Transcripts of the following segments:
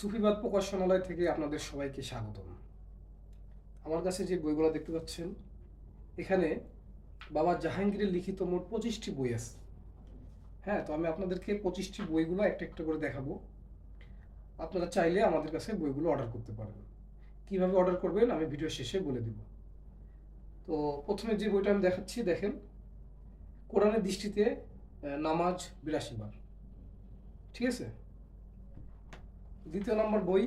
সুফিবাদ প্রকাশনালয় থেকে আপনাদের সবাইকে স্বাগতম। আমার কাছে যে বইগুলো দেখতে পাচ্ছেন, এখানে বাবা জাহাঙ্গীরের লিখিত মোট পঁচিশটি বই আছে। হ্যাঁ তো আমি আপনাদেরকে পঁচিশটি বইগুলো একটা একটা করে দেখাবো। আপনারা চাইলে আমাদের কাছে বইগুলো অর্ডার করতে পারেন। কীভাবে অর্ডার করবেন আমি ভিডিও শেষে বলে দিব। তো প্রথমে যে বইটা আমি দেখাচ্ছি, দেখেন, কোরআনের দৃষ্টিতে নামাজ বিরাশি বার। ঠিক আছে? দ্বিতীয় নম্বর বই,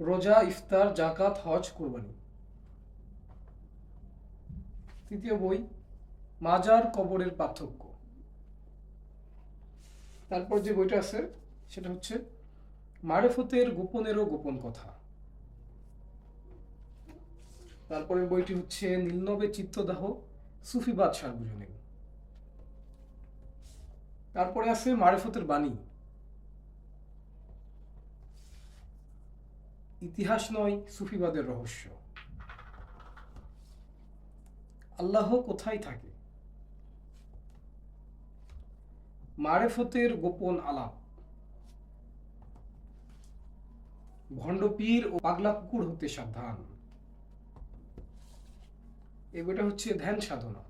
রোজা, ইফতার জাকাত হজ, কোরবানি। তৃতীয় বই, মাজার, কবরের পার্থক্য। তারপর যে বইটা আছে, সেটা হচ্ছে, মারেফতের গোপনেরও গোপন কথা। তারপরের বইটি হচ্ছে, নীলনবে চিত্তদাহ সুফিবাদ সার্বজনীন তারপরে আছে, মারেফতের বাণী। ইতিহাস নয়, সুফিবাদের রহস্য। আল্লাহ কোথায় থাকে? মারেফতের গোপন আলাপ। ভণ্ডপীর ও পাগলা কুকুর হতে সাবধান। বইটা হচ্ছে ধ্যান সাধনা।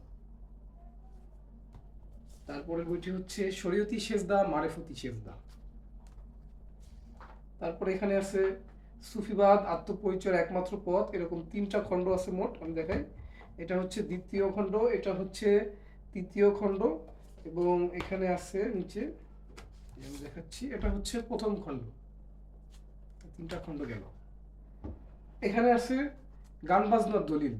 তারপরের বইটি হচ্ছে শরীয়তি সেজদা, মারেফতি সেজদা। তারপরে এখানে আছে সুফিবাদ, আত্মপরিচয়ের একমাত্র পথ, এরকম তিনটা খণ্ড আছে মোট আমি দেখাই। এটা হচ্ছে দ্বিতীয় খণ্ড, এটা হচ্ছে তৃতীয় খণ্ড, এবং এখানে আছে নিচে আমি দেখাচ্ছি, এটা হচ্ছে প্রথম খণ্ড। তিনটা খণ্ড গেল। এখানে আছে গান বাজনার দলিল।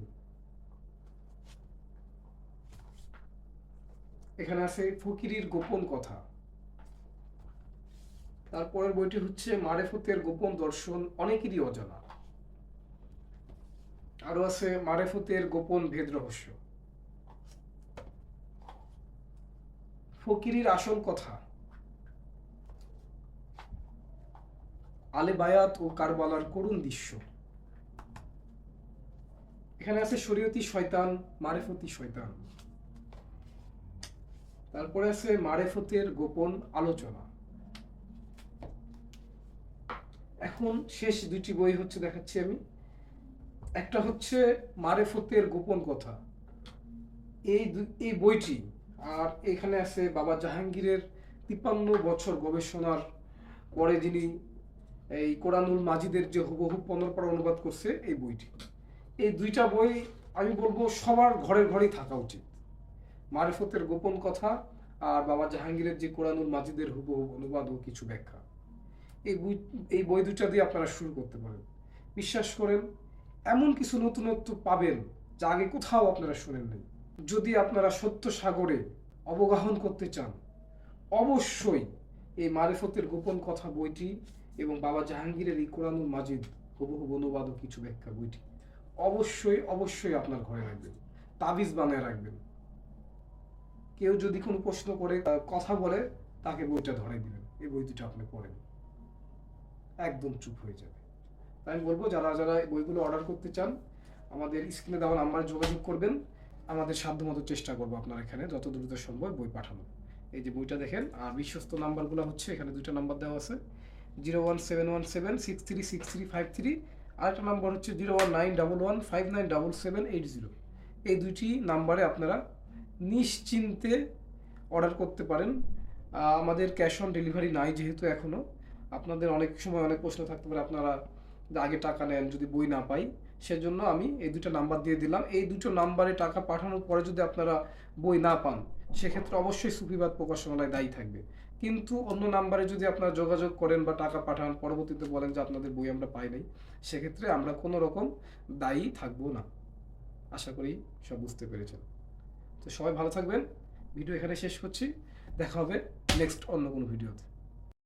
এখানে আছে ফকিরির গোপন কথা। তারপরের বইটি হচ্ছে মারেফতের গোপন দর্শন, অনেকেরই অজানা। আরও আছে মারেফতের গোপন ভেদ রহস্য। ফকিরির আসল কথা। আলে বায়াত ও কারবালার করুণ দৃশ্য। এখানে আছে শরীয়তি শয়তান, মারেফতি শয়তান। তারপরে আছে মারেফতের গোপন আলোচনা। এখন শেষ দুইটি বই হচ্ছে দেখাচ্ছি আমি। একটা হচ্ছে মারেফতের গোপন কথা। এই এই বইটি, আর এখানে আছে বাবা জাহাঙ্গীরের তিপ্পান্ন বছর গবেষণার পরে যিনি এই কোরআনুল মাজিদের যে হুবহু পনেরো পারা অনুবাদ করছে, এই বইটি। এই দুইটা বই আমি বলব সবার ঘরে ঘরেই থাকা উচিত। মারেফতের গোপন কথা আর বাবা জাহাঙ্গীরের যে কোরআনুল মাজিদের হুবহু অনুবাদ ও কিছু ব্যাখ্যা। এই বই এই বই দুটা দিয়ে আপনারা শুরু করতে পারেন। বিশ্বাস করেন, এমন কিছু নতুনত্ব পাবেন যা আগে কোথাও আপনারা শুনেন নাই। যদি আপনারা সত্য সাগরে অবগাহন করতে চান, অবশ্যই এই মারেফতের গোপন কথা বইটি এবং বাবা জাহাঙ্গীরের এই কোরআনুল মাজিদ হুবহু অনুবাদ কিছু ব্যাখ্যা বইটি অবশ্যই অবশ্যই আপনার ঘরে রাখবেন, তাবিজ বানায় রাখবেন। কেউ যদি কোনো প্রশ্ন করে কথা বলে, তাকে বইটা ধরে দিবেন। এই বই দুটো আপনি পড়েন। একদম চুপ হয়ে যাবে। আমি বলব, যারা যারা বইগুলো অর্ডার করতে চান, আমাদের স্ক্রিনে দেওয়া নাম্বারে যোগাযোগ করবেন। আমাদের সাধ্যমতো চেষ্টা করব আপনার এখানে যত দ্রুত সম্ভব বই পাঠানো এই যে বইটা দেখেন, আর বিশ্বস্ত নাম্বারগুলো হচ্ছে, এখানে দুটো নাম্বার দেওয়া আছে। Zero one seven one seven six three six three five three. আরেকটা নাম্বার হচ্ছে zero one nine double one five nine double seven eight zero. এই দুইটি নাম্বারে আপনারা নিশ্চিন্তে অর্ডার করতে পারেন। আমাদের ক্যাশ অন ডেলিভারি নাই যেহেতু এখনও আপনাদের অনেক সময় অনেক প্রশ্ন থাকতে পারে, আপনারা আগে টাকা নেন যদি বই না পাই। সেজন্য আমি এই দুটো নাম্বার দিয়ে দিলাম। এই দুটো নাম্বারে টাকা পাঠানোর পরে যদি আপনারা বই না পান, সেক্ষেত্রে অবশ্যই সুফিবাদ প্রকাশনালয় দায়ী থাকবে। কিন্তু অন্য নাম্বারে যদি আপনারা যোগাযোগ করেন বা টাকা পাঠান, পরবর্তীতে বলেন যে আপনাদের বই আমরা পাই নাই, সেক্ষেত্রে আমরা কোনো রকম দায়ী থাকব না। আশা করি সব বুঝতে পেরেছেন। তো সবাই ভালো থাকবেন। ভিডিও এখানে শেষ করছি। দেখা হবে নেক্সট অন্য কোনো ভিডিওতে।